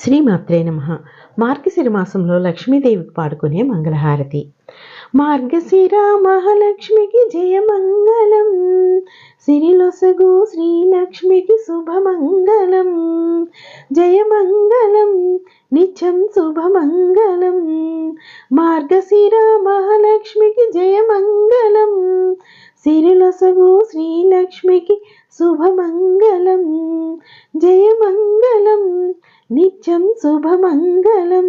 శ్రీమాత్రే నమ. మార్గశిర మాసంలో లక్ష్మీదేవికి పాడుకునే మంగళహారతి. మార్గశిర మహాలక్ష్మికి జయమంగళం సిరిలొసగు శ్రీలక్ష్మికి శుభమంగళం జయమంగళం నిత్యం శుభమంగళం మార్గశిర మహాలక్ష్మికి జయమంగళం సిరిలొసగు శ్రీలక్ష్మికి శుభమంగళం జయమంగళం నిత్యం శుభమంగళం.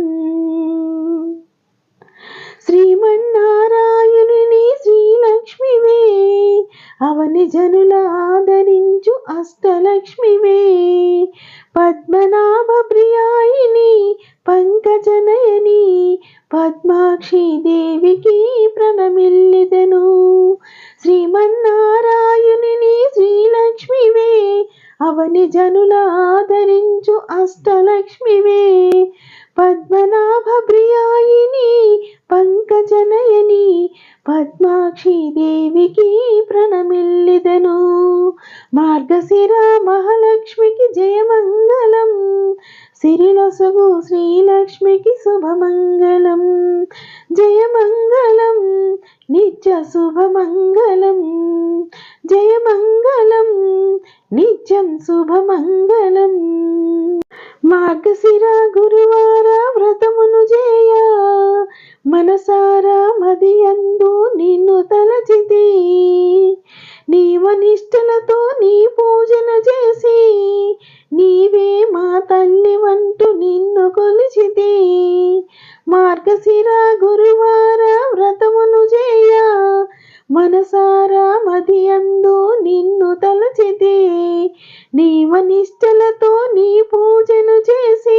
శ్రీమన్నారాయణుని శ్రీలక్ష్మివే అవని జనుల ఆదరించు అష్టలక్ష్మివే. పద్మనాభ ప్రియాయిని పంకజనయని పద్మాక్షి దేవికి ప్రణమిల్లిదను. శ్రీమన్నారాయణ శ్రీలక్ష్మివే అవని జనుల ఆదరించు అష్టలక్ష్మివే. పద్మనాభ ప్రియాయిని పంకజనయని పద్మాక్షి దేవికి ప్రణమిల్లిదను. మార్గశిర మహాలక్ష్మికి జయమంగళం సిరిలొసగు శ్రీలక్ష్మికి శుభమంగళం. జయమంగళం నిత్య శుభమంగళం. జయమంగళం నిత్యం శుభమంగళం. మార్గశిర గురువార వ్రతమును చేయ. మనసారా మదియందు నిన్ను తలచితి. నీవనిష్టలతో నీ పూజన చేసి. నీవే మా తల్లి వంటూ నిన్ను కొలిచితి. మార్గశిర గురువార వ్రతమును చేయ. మనసారా మది నీవనిష్టలతో నీ పూజను చేసి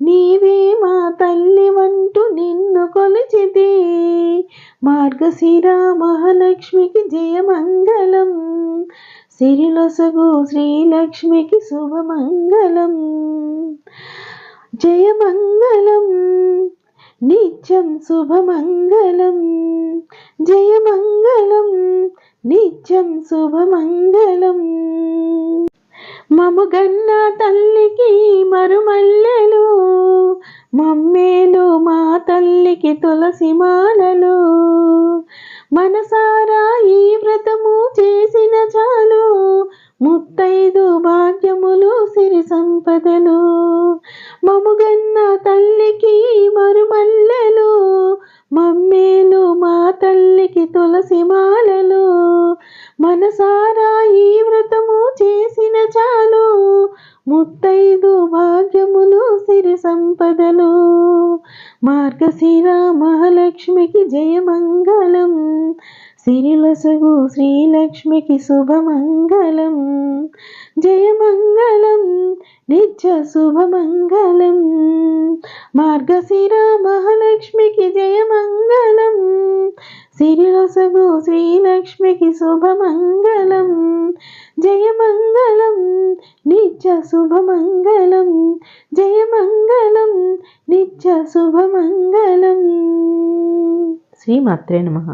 నీవే మా తల్లి వంటూ నిన్ను కొలిచితే. మార్గశిర మహాలక్ష్మికి జయమంగళం సిరిలొసగు శ్రీలక్ష్మికి శుభమంగళం. జయమంగళం నిత్యం శుభమంగళం. జయమంగళం నిత్యం శుభమంగళం. మముగన్న తల్లికి మరుమల్లెలు మమ్మేలు మా తల్లికి తులసి మాలలు. మనసారా ఈ వ్రతము చేసిన చాలు ముత్తైదు భాగ్యములు సిరి సంపదలు. మముగన్న తల్లికి మరుమల్లెలు మమ్మేలు మా తల్లికి తులసి మాలలు. మనసారా ఈ వ్రతము చేసిన చాలు ముత్తైదు భాగ్యములు సిరి సంపదలు. మార్గశిర మహాలక్ష్మికి జయమంగళం. సిరిలసగు శ్రీలక్ష్మికి శుభమంగళం. జయమంగళం నిత్య శుభమంగళం. మార్గశిర మహాలక్ష్మికి జయమంగళం. సిరిలసగు శ్రీలక్ష్మికి శుభమంగళం జయమంగళం నిత్య శుభమంగళం జయమంగళం నిత్య శుభమంగళం. శ్రీమాత్రే నమః.